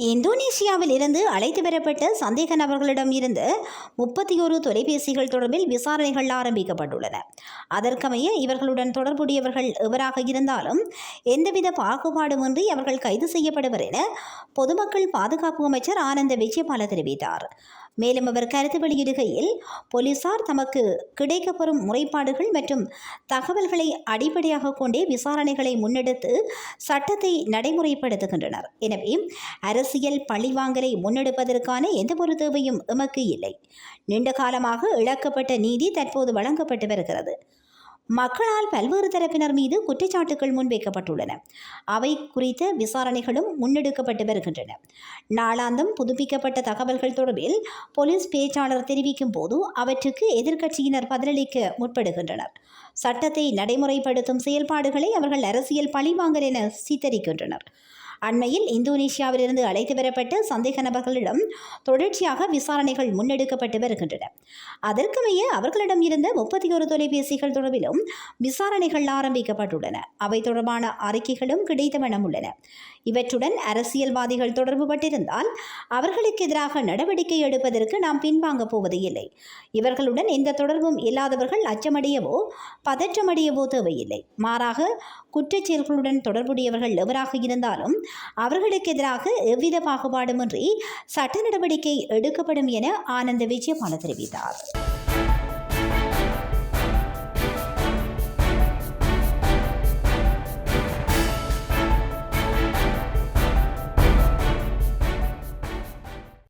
இந்தோனேசியாவில் இருந்து அழைத்து வரப்பட்ட சந்தேக நபர்களிடம் இருந்து முப்பத்தி ஒரு தொலைபேசிகள் தொடர்பில் விசாரணைகள் ஆரம்பிக்கப்பட்டுள்ளன. அதற்கமைய இவர்களுடன் தொடர்புடையவர்கள் எவராக இருந்தாலும் எந்தவித பாகுபாடுமின்றி அவர்கள் கைது செய்யப்படுவர் என பொதுமக்கள் பாதுகாப்பு அமைச்சர் ஆனந்த விஜயபால தெரிவித்தார். மேலும் அவர் கருத்து வெளியிடுகையில் போலீசார் தமக்கு கிடைக்கப்பெறும் முறைப்பாடுகள் மற்றும் தகவல்களை அடிப்படையாக கொண்டே விசாரணைகளை முன்னெடுத்து சட்டத்தை நடைமுறைப்படுத்துகின்றனர். எனவே அரசியல் பழிவாங்கலை முன்னெடுப்பதற்கான எந்தவொரு தேவையும் எமக்கு இல்லை. நீண்ட காலமாக இழக்கப்பட்ட நீதி தற்போது வழங்கப்பட்டு வருகிறது. மக்களால் பல்வேறு தரப்பினர் மீது குற்றச்சாட்டுகள் முன்வைக்கப்பட்டுள்ளன. அவை குறித்த விசாரணைகளும் முன்னெடுக்கப்பட்டு வருகின்றன. நாளாந்தம் புதுப்பிக்கப்பட்ட தகவல்கள் தொடர்பில் போலீஸ் பேச்சாளர் தெரிவிக்கும் போது அவற்றுக்கு எதிர்க்கட்சியினர் பதிலளிக்க முற்படுகின்றனர். சட்டத்தை நடைமுறைப்படுத்தும் செயல்பாடுகளை அவர்கள் அரசியல் பழிவாங்கல் என சித்தரிக்கின்றனர். அண்மையில் இந்தோனேஷியாவிலிருந்து அழைத்து வரப்பட்ட சந்தேக நபர்களிடம் தொடர்ச்சியாக விசாரணைகள் முன்னெடுக்கப்பட்டு வருகின்றன. அதற்கமைய அவர்களிடம் இருந்த முப்பத்தி ஒரு தொலைபேசிகள் தொடர்பிலும் விசாரணைகள் ஆரம்பிக்கப்பட்டுள்ளன. அவை தொடர்பான அறிக்கைகளும் கிடைத்த வண்ணம் உள்ளன இவற்றுடன் அரசியல்வாதிகள் தொடர்பு பட்டிருந்தால் அவர்களுக்கு எதிராக நடவடிக்கை எடுப்பதற்கு நாம் பின்வாங்கப் போவது இல்லை இவர்களுடன் எந்த தொடர்பும் இல்லாதவர்கள் அச்சமடையவோ பதற்றமடையவோ தேவையில்லை. மாறாக குற்றச்செயல்களுடன் தொடர்புடையவர்கள் எவராக இருந்தாலும் அவர்களுக்கு எதிராக எவ்வித பாகுபாடுமின்றி சட்ட நடவடிக்கை எடுக்கப்படும் என ஆனந்த விஜயபால தெரிவித்தார்.